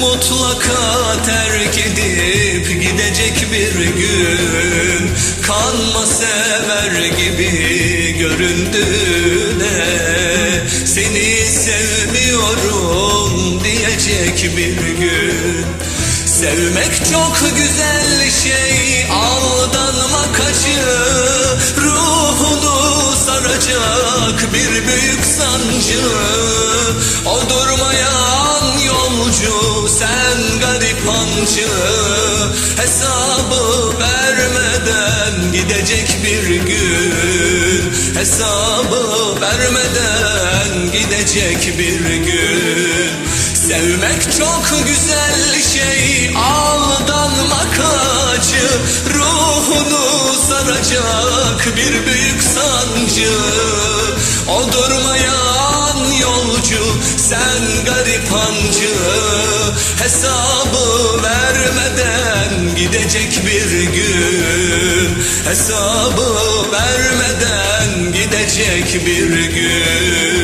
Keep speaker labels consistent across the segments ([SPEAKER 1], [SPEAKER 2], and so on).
[SPEAKER 1] Mutlaka terk edip gidecek bir gün. Kanma sever gibi göründüğüne Seni sevmiyorum diyecek bir gün. Sevmek çok güzel şey aldanmak acı Ruhunu saracak bir büyük sancı. O durmayan yolcu sen garip hancı Hesabı vermeden gidecek bir gün. Hesabı vermeden gidecek bir gün. Sevmek çok güzel şey aldanmak acı Ruhunu saracak bir büyük sancı. O durmayan yolcu sen gidecek bir gün. Hesabı vermeden gidecek bir gün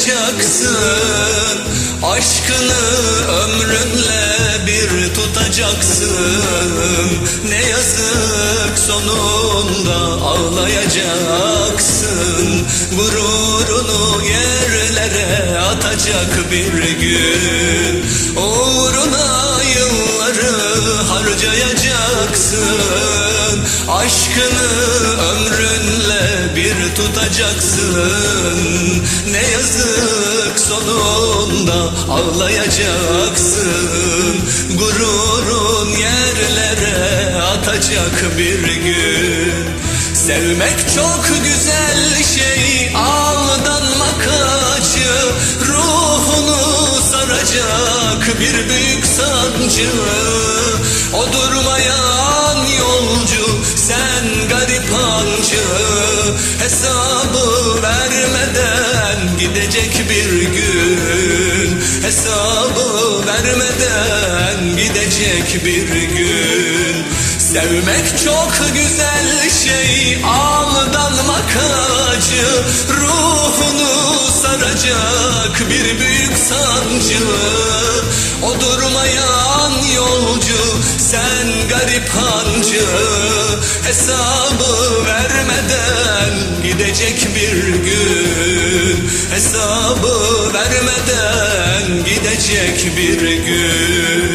[SPEAKER 1] harcayacaksın Aşkını ömrünle bir tutacaksın. Ne yazık sonunda ağlayacaksın. Gururunu yerlere atacak bir gün. Uğruna yılları harcayacaksın. Aşkını ömrünle bir tutacaksın. Ne yazık sonunda ağlayacaksın. Gururun yerlere atacak bir gün. Sevmek çok güzel şey aldanmak acı. Ruhunu saracak bir büyük sancı O durmayan yolcu sen garip hancı Hesabı vermeden gidecek bir gün. Hesabı vermeden gidecek bir gün. Sevmek çok güzel şey aldanmak acı. Ruhunu saracak bir büyük sancı. O durmayan yolcu sen garip hancı hesabı vermeden gidecek bir gün. Hesabı vermeden gidecek bir gün.